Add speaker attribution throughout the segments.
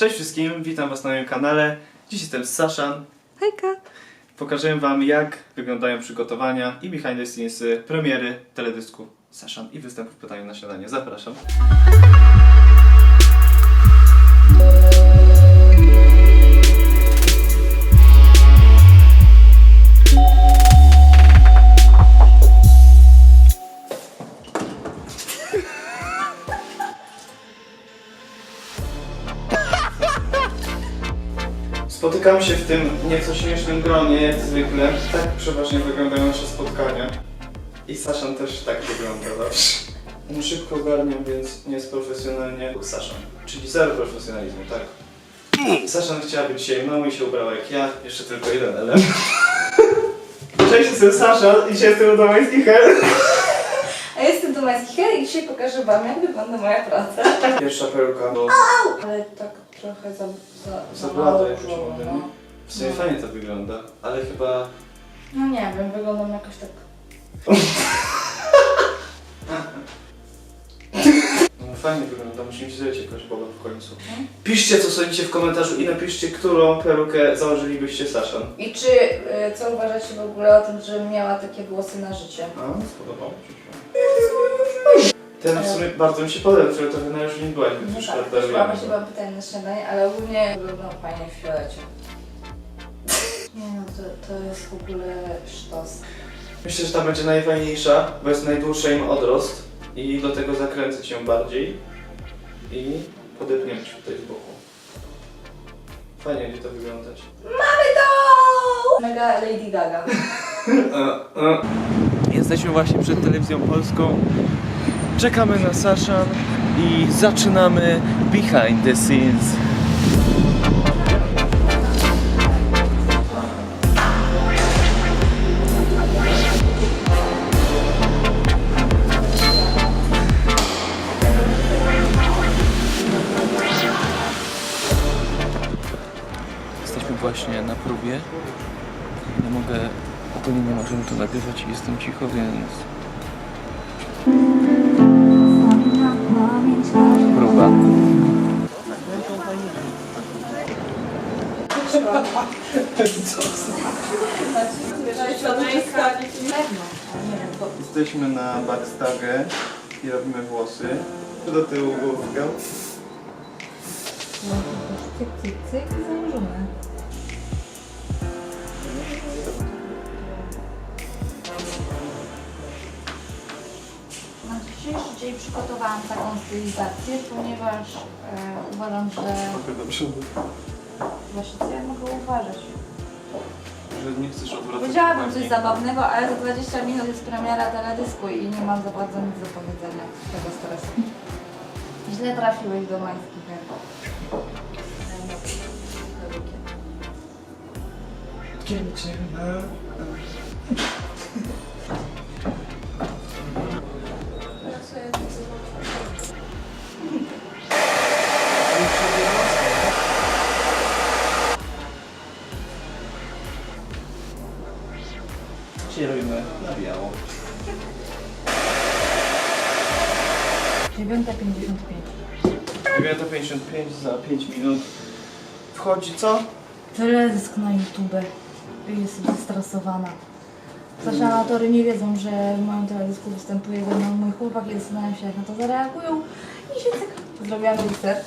Speaker 1: Cześć wszystkim, witam was na moim kanale. Dziś jestem Saszan.
Speaker 2: Hejka!
Speaker 1: Pokażę wam jak wyglądają przygotowania i behind the scenes premiery teledysku Saszan i występu w pytaniu na śniadanie. Zapraszam. Spotykamy się w tym nieco śmiesznym gronie, jak zwykle. Tak przeważnie wyglądają nasze spotkania. I Saszan też tak wygląda zawsze. On szybko ogarniam, więc nie jest profesjonalnie. Saszan, czyli zero profesjonalizmu, tak? Saszan chciała być dzisiaj mną i się ubrała jak ja. Jeszcze tylko jeden element. Cześć, jestem Sasza i dzisiaj jestem Hel.
Speaker 2: I dzisiaj pokażę Wam, jak wygląda moja praca.
Speaker 1: Pierwsza peruka, bo
Speaker 2: Ale tak trochę za, za,
Speaker 1: za
Speaker 2: mało
Speaker 1: jakoś
Speaker 2: było, no.
Speaker 1: W sumie fajnie to wygląda, ale chyba...
Speaker 2: no nie wiem, wyglądam jakoś tak...
Speaker 1: No fajnie wygląda, musimy się zrobić jakoś boba w końcu. Piszcie co sądzicie w komentarzu i napiszcie, którą perukę założylibyście Saszan.
Speaker 2: I czy, y, co uważacie w ogóle o tym, że miała takie włosy na życie?
Speaker 1: A, spodobało się. Ten w sumie bardzo mi się podobał, że trochę na już nie byłaś, więc
Speaker 2: No tak,
Speaker 1: tak
Speaker 2: też była byłam pytanie na śniadanie, ale ogólnie wyglądał fajnie w fiolecie. Nie no, to, to jest w ogóle sztos.
Speaker 1: Myślę, że ta będzie najfajniejsza, bo jest najdłuższy im odrost i do tego zakręcę cię bardziej i podepniemy cię tutaj z boku. Fajnie będzie to wyglądać.
Speaker 2: Mamy to! Mega Lady Gaga.
Speaker 1: Jesteśmy właśnie przed telewizją polską. Czekamy na Saszan i zaczynamy behind the scenes. Jesteśmy właśnie na próbie. Nie mogę, ogólnie nie możemy tu nagrywać i jestem cicho, więc... Jesteśmy na backstagę i robimy włosy. Do tyłu główkę.
Speaker 2: Cyk, cyk, cyk i założone. Na dzisiejszy dzień przygotowałam taką stylizację, ponieważ e, uważam, że właśnie co ja mogę uważać.
Speaker 1: że nie chcesz odwracać
Speaker 2: Powiedziałabym
Speaker 1: uwagi.
Speaker 2: coś zabawnego, ale za 20 minut jest premiera teledysku i nie mam za bardzo nic do powiedzenia z tego stresu. Źle trafiłeś do mańskich herb.
Speaker 1: Kiedy Dzisiaj robimy na biało.
Speaker 2: 9.55.
Speaker 1: 9.55 za 5 minut. Wchodzi co?
Speaker 2: Teledysk na YouTube. Jestem zestresowana. Zaszanatory nie wiedzą, że w moim teledysku występuje ze mną mój chłopak i zastanawiam się, jak na to zareagują. I się cyk. Zrobiłam research,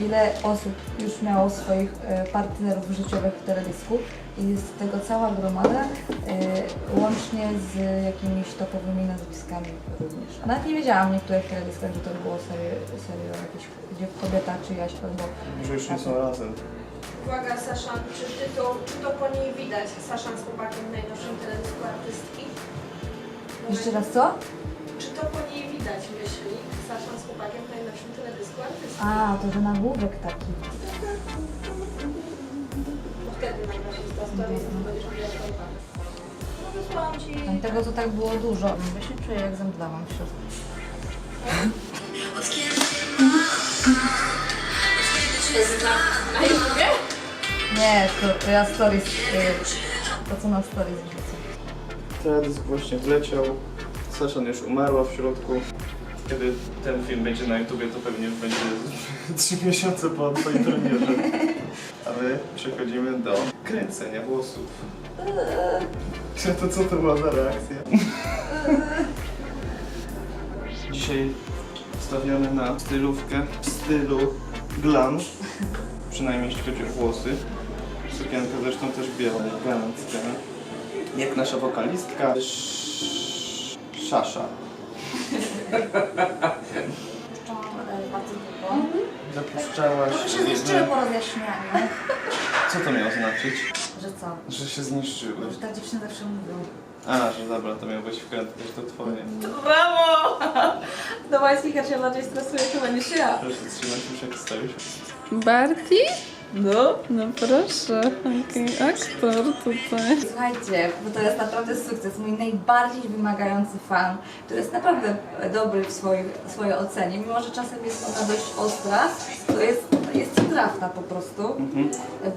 Speaker 2: ile osób już miało swoich e, partnerów życiowych w teledysku. I jest tego cała gromada, e, łącznie z jakimiś topowymi nazwiskami również. A nawet nie wiedziałam w niektórych teledyskach, że to było serio, serio jakieś gdzie kobieta czyjaś albo
Speaker 1: Że już nie są razem.
Speaker 3: Uwaga, Saszan, czy, ty to, czy to po niej widać? Saszan z chłopakiem w najnowszym teledysku artystki?
Speaker 2: Jeszcze raz co?
Speaker 3: Czy to po niej Saszan z chłopakiem w najnowszym teledysku artystki?
Speaker 2: A, to że nagłówek taki.
Speaker 3: Wtedy nagrasz Insta Stories, to będziesz miała chłopak. No wysłałam ci...
Speaker 2: Tego to tak było dużo. Ja się czuję jak zemdlałam w środku.
Speaker 3: Na YouTubie?
Speaker 2: Nie, to, to ja stories, y, to co na stories wrzucę.
Speaker 1: Teledysk właśnie wleciał. Saszan już umarła w środku. Kiedy ten film będzie na YouTubie, to pewnie będzie 3 miesiące po twojej premierze. A my przechodzimy do kręcenia włosów. To co to była za reakcja? Dzisiaj stawiamy na stylówkę w stylu glam. Przynajmniej jeśli chodzi o włosy. Sukienkę zresztą też białą, elegancka. Jak nasza wokalistka Sz- Szasza.
Speaker 2: Bardzo długo.
Speaker 1: Zapuszczałaś.
Speaker 2: Trochę się zniszczyły po rozjaśnianiu.
Speaker 1: Co to miało znaczyć?
Speaker 2: Że co?
Speaker 1: Że się zniszczyły.
Speaker 2: Że tak dziewczyny zawsze mówią.
Speaker 1: A, że dobra, to miał być wkrętność, to twoje.
Speaker 3: Brawo! Do łańskich ja się bardziej stresuję chyba niż ja.
Speaker 1: Proszę trzymać już jak stoisz.
Speaker 4: Barti? No, no proszę. Okej, aktor tutaj.
Speaker 2: Słuchajcie, bo to jest naprawdę sukces. Mój najbardziej wymagający fan, który jest naprawdę dobry w swojej, swojej ocenie. Mimo, że czasem jest ona dość ostra, to jest, jest trafna po prostu.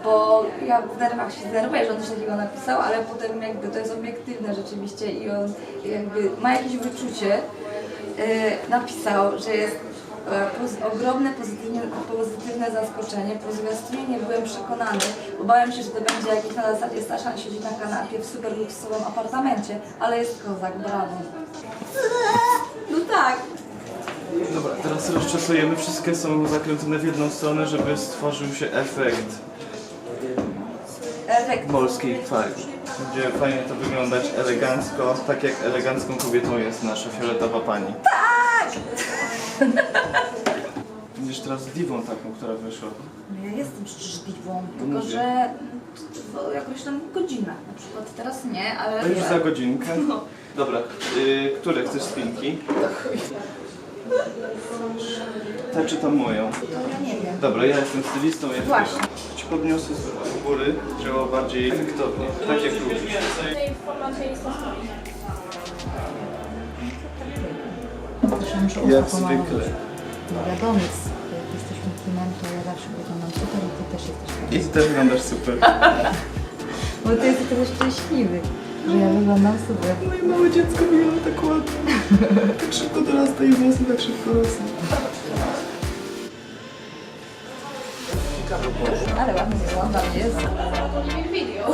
Speaker 2: Bo ja w nerwach się denerwuję, że on coś takiego napisał, ale potem jakby to jest obiektywne rzeczywiście i on jakby ma jakieś wyczucie. Yy, napisał, że jest poz- ogromne pozytywne, pozytywne zaskoczenie. Po zwiastunie nie byłem przekonany, bałem się, że to będzie jakiś na zasadzie Staszan siedzi na kanapie w super luksusowym apartamencie, ale jest kozak, brawo. No tak.
Speaker 1: Dobra, teraz rozczesujemy. Wszystkie są zakręcone w jedną stronę, żeby stworzył się efekt
Speaker 2: Efekt.
Speaker 1: polskiej fali. Będzie fajnie to wyglądać elegancko, tak jak elegancką kobietą jest nasza fioletowa pani. Będziesz teraz diwą taką, która wyszła.
Speaker 2: No ja jestem przecież diwą, tylko
Speaker 1: Mówię.
Speaker 2: że w jakoś tam godzinach. Na przykład teraz nie, ale...
Speaker 1: To już za godzinkę. Dobra, y, które chcesz spinki? Tę czy tą moją?
Speaker 2: To ja nie wiem.
Speaker 1: Dobra, ja jestem stylistą, jak
Speaker 2: Właśnie.
Speaker 1: Ci podniosę z góry, trzeba bardziej efektownie, tak jak lubisz.
Speaker 3: W formacie Instastory.
Speaker 2: Proszę, muszę
Speaker 1: Jak zwykle.
Speaker 2: No wiadomo, jak jesteśmy kinem, to ja zawsze wyglądam super i ty też jesteś
Speaker 1: I ty też wyglądasz super.
Speaker 2: Bo ty jesteś teraz szczęśliwy, że ja wyglądam super.
Speaker 1: Moje małe dziecko wygląda tak ładnie. Tak szybko dorasta i włosy tak szybko rosną.
Speaker 2: Ale ładnie wyglądam, jest.
Speaker 3: Nie video.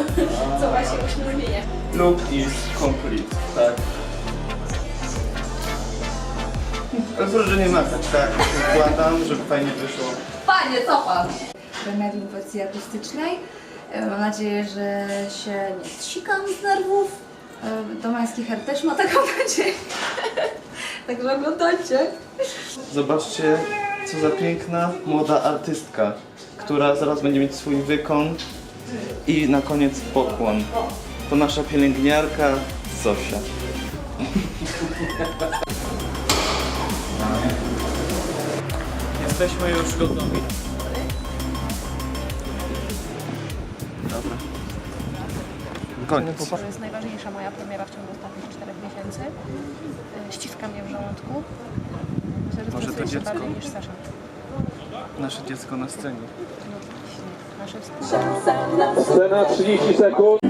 Speaker 3: Co właśnie uśmiechnienie.
Speaker 1: Look is complete, tak. Ale proszę, że nie machać, tak. Wkładam, żeby fajnie wyszło.
Speaker 2: Panie, co pan? W wersji akustycznej. E, Mam nadzieję, że się nie zsikam z nerwów. E, Domański Her też ma taką nadzieję. Także oglądajcie.
Speaker 1: Zobaczcie, co za piękna, młoda artystka, która zaraz będzie mieć swój wykon i na koniec pokłon. To nasza pielęgniarka Zosia. Jesteśmy już gotowi. Dobra. Koniec.
Speaker 5: To jest najważniejsza moja premiera w ciągu ostatnich czterech miesięcy. E, Ściska mnie w żołądku. Myślę, że
Speaker 1: Może to dziecko?
Speaker 5: bardziej niż Sasza.
Speaker 1: Nasze dziecko na scenie.
Speaker 5: Nasze wspólne.
Speaker 6: Scena 30 sekund.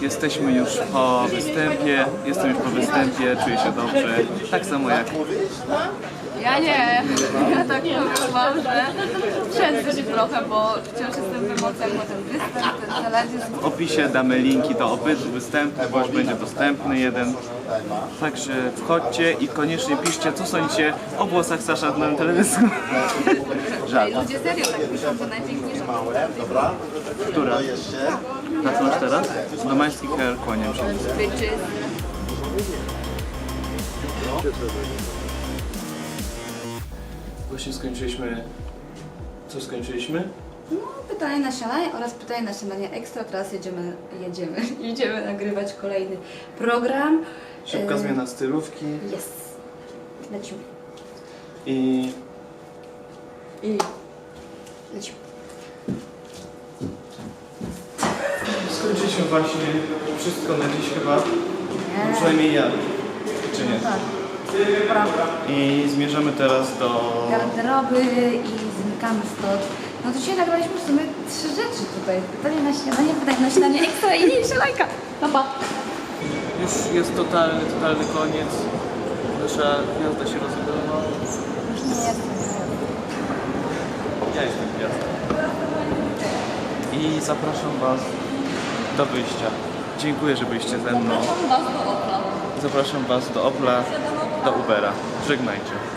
Speaker 1: Jesteśmy już po występie, jestem już po występie, czuję się dobrze. Tak samo jak
Speaker 4: Ja nie. Ja tak powiem, że trzęsę się trochę, bo wciąż jestem w emocjach na ten występ, ten teledysk.
Speaker 1: w opisie damy linki do obydwu występów, bo już będzie dostępny jeden. Także wchodźcie i koniecznie piszcie, co sądzicie o włosach Sasza na teledysku. Żart.
Speaker 4: Ludzie serio tak piszą, że najpiękniejsza
Speaker 1: Która? Na co masz teraz? Domański hair, kłaniam się.
Speaker 4: bitches.
Speaker 1: Właśnie skończyliśmy... Co skończyliśmy?
Speaker 2: No, pytanie na śniadanie oraz pytanie na śniadanie ekstra. Teraz jedziemy, jedziemy, jedziemy nagrywać kolejny program.
Speaker 1: Szybka
Speaker 2: E,
Speaker 1: zmiana stylówki
Speaker 2: Jest. Lecimy.
Speaker 1: i
Speaker 2: I lecimy.
Speaker 1: skończyliśmy właśnie wszystko na dziś chyba. No
Speaker 2: Nie.
Speaker 1: przynajmniej ja. Czy nie?
Speaker 2: Tak.
Speaker 1: I zmierzamy teraz do...
Speaker 2: garderoby i zmykamy stąd. No to dzisiaj nagraliśmy w sumie trzy rzeczy tutaj. Pytanie na śniadanie, pytanie na śniadanie ekstra i szalajka. No pa.
Speaker 1: Już jest totalny, totalny koniec. Nasza gwiazda się rozegrała.
Speaker 2: Już nie jestem.
Speaker 1: Ja jestem gwiazdą. I zapraszam Was do wyjścia. Dziękuję, że byliście ze mną.
Speaker 4: Was do okna.
Speaker 1: Zapraszam Was do Opla, do Ubera. Żegnajcie.